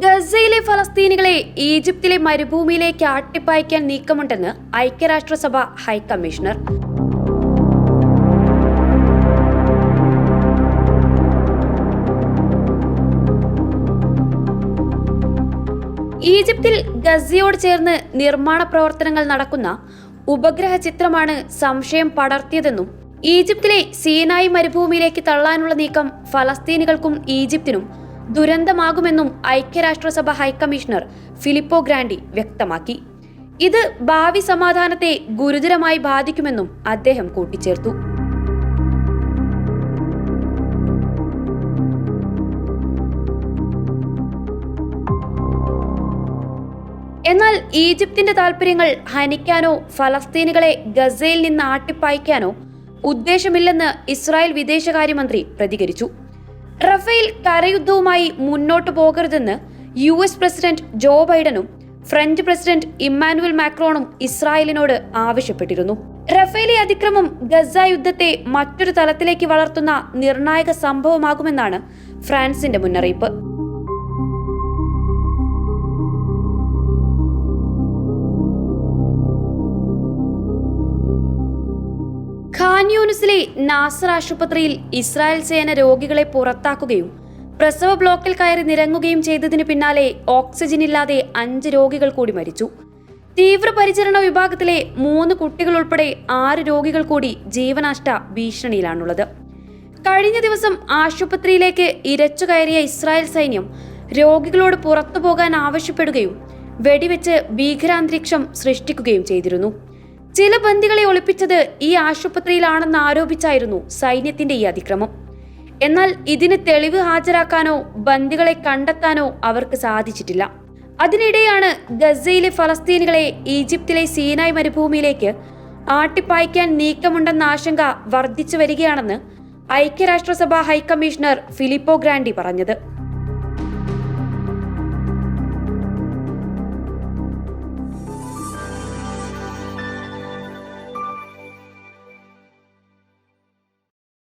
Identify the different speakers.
Speaker 1: ഗസയിലെ ഫലസ്തീനികളെ ഈജിപ്തിലെ മരുഭൂമിയിലേക്ക് ആട്ടിപ്പായ്ക്കാൻ നീക്കമുണ്ടെന്ന് ഐക്യരാഷ്ട്രസഭ ഹൈക്കമ്മീഷണർ. ഈജിപ്തിൽ ഗസയോട് ചേർന്ന് നിർമ്മാണ പ്രവർത്തനങ്ങൾ നടക്കുന്ന ഉപഗ്രഹ ചിത്രമാണ് സംശയം പടർത്തിയതെന്നും ഈജിപ്തിലെ സീനായി മരുഭൂമിയിലേക്ക് തള്ളാനുള്ള നീക്കം ഫലസ്തീനികൾക്കും ഈജിപ്തിനും ദുരന്തമാകുമെന്നും ഐക്യരാഷ്ട്രസഭ ഹൈക്കമ്മീഷണർ ഫിലിപ്പോ ഗ്രാൻഡി വ്യക്തമാക്കി. ഇത് ഭാവി സമാധാനത്തെ ഗുരുതരമായി ബാധിക്കുമെന്നും അദ്ദേഹം കൂട്ടിച്ചേർത്തു. എന്നാൽ ഈജിപ്തിന്റെ താൽപര്യങ്ങൾ ഹനിക്കാനോ ഫലസ്തീനുകളെ ഗസയിൽ നിന്ന് ആട്ടിപ്പായിക്കാനോ ഉദ്ദേശമില്ലെന്ന് ഇസ്രായേൽ വിദേശകാര്യമന്ത്രി പ്രതികരിച്ചു. റഫേൽ കരയുദ്ധവുമായി മുന്നോട്ടു പോകരുതെന്ന് യു എസ് പ്രസിഡന്റ് ജോ ബൈഡനും ഫ്രഞ്ച് പ്രസിഡന്റ് ഇമ്മാനുവൽ മാക്രോണും ഇസ്രായേലിനോട് ആവശ്യപ്പെട്ടിരുന്നു. റഫേലെ അതിക്രമം ഗസ യുദ്ധത്തെ മറ്റൊരു തലത്തിലേക്ക് വളർത്തുന്ന നിർണായക സംഭവമാകുമെന്നാണ് ഫ്രാൻസിന്റെ മുന്നറിയിപ്പ്. ഖാൻ യൂനിസിലെ നാസർ ആശുപത്രിയിൽ ഇസ്രായേൽ സേന രോഗികളെ പുറത്താക്കുകയും പ്രസവ ബ്ലോക്കിൽ കയറി നിരങ്ങുകയും ചെയ്തതിനു പിന്നാലെ ഓക്സിജൻ ഇല്ലാതെ അഞ്ച് രോഗികൾ കൂടി മരിച്ചു. തീവ്രപരിചരണ വിഭാഗത്തിലെ മൂന്ന് കുട്ടികൾ ഉൾപ്പെടെ ആറ് രോഗികൾ കൂടി ജീവനാഷ്ട ഭീഷണിയിലാണുള്ളത്. കഴിഞ്ഞ ദിവസം ആശുപത്രിയിലേക്ക് ഇരച്ചു കയറിയ ഇസ്രായേൽ സൈന്യം രോഗികളോട് പുറത്തു പോകാൻ ആവശ്യപ്പെടുകയും വെടിവെച്ച് ഭീകരാന്തരീക്ഷം സൃഷ്ടിക്കുകയും ചെയ്തിരുന്നു. ചില ബന്ദികളെ ഒളിപ്പിച്ചത് ഈ ആശുപത്രിയിലാണെന്ന് ആരോപിച്ചായിരുന്നു സൈന്യത്തിന്റെ ഈ അതിക്രമം. എന്നാൽ ഇതിന് തെളിവ് ഹാജരാക്കാനോ ബന്ദികളെ കണ്ടെത്താനോ അവർക്ക് സാധിച്ചിട്ടില്ല. അതിനിടെയാണ് ഗസയിലെ ഫലസ്തീനുകളെ ഈജിപ്തിലെ സീനായ് മരുഭൂമിയിലേക്ക് ആട്ടിപ്പായ്ക്കാൻ നീക്കമുണ്ടെന്ന ആശങ്ക വർദ്ധിച്ചു വരികയാണെന്ന് ഐക്യരാഷ്ട്രസഭ ഹൈക്കമ്മീഷണർ ഫിലിപ്പോ ഗ്രാൻഡി പറഞ്ഞത്.